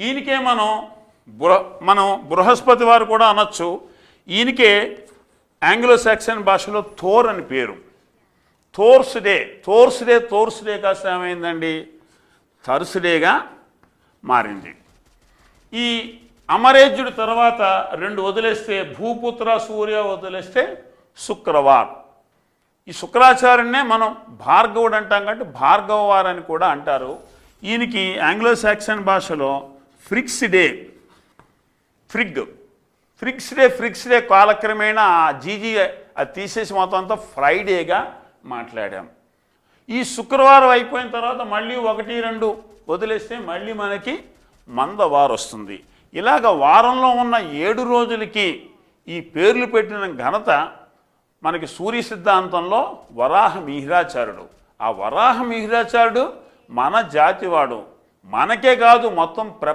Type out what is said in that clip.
ఈయనకే మనం బృహ మనం బృహస్పతి వారు కూడా అనొచ్చు. ఈయనకే ఆంగ్లో సాక్సన్ భాషలో థోర్ అని పేరు. థోర్స్డే థోర్స్డే థోర్స్డే కాస్త ఏమైందండి? థర్స్డేగా మారింది. ఈ అమరేజ్యుడి తర్వాత రెండు వదిలేస్తే భూపుత్ర సూర్య వదిలేస్తే శుక్రవార్. ఈ శుక్రాచార్యున్నే మనం భార్గవుడు అంటాం కాబట్టి భార్గవ వారని కూడా అంటారు. ఈయనకి ఆంగ్లో సాక్సన్ భాషలో Frigg's day. Frigg. Frigg's day Frigg's day కాలక్రమేణా ఆ జీజీ అది తీసేసి మొత్తం అంతా ఫ్రైడేగా మాట్లాడాం. ఈ శుక్రవారం అయిపోయిన తర్వాత మళ్ళీ ఒకటి రెండు వదిలేస్తే మళ్ళీ మనకి మందవారు వస్తుంది. ఇలాగ వారంలో ఉన్న ఏడు రోజులకి ఈ పేర్లు పెట్టిన ఘనత మనకి సూర్య సిద్ధాంతంలో వరాహ మిహిరాచార్యుడు. ఆ వరాహ మిహిరాచార్యుడు మన జాతివాడు. మనకే కాదు మొత్తం ప్ర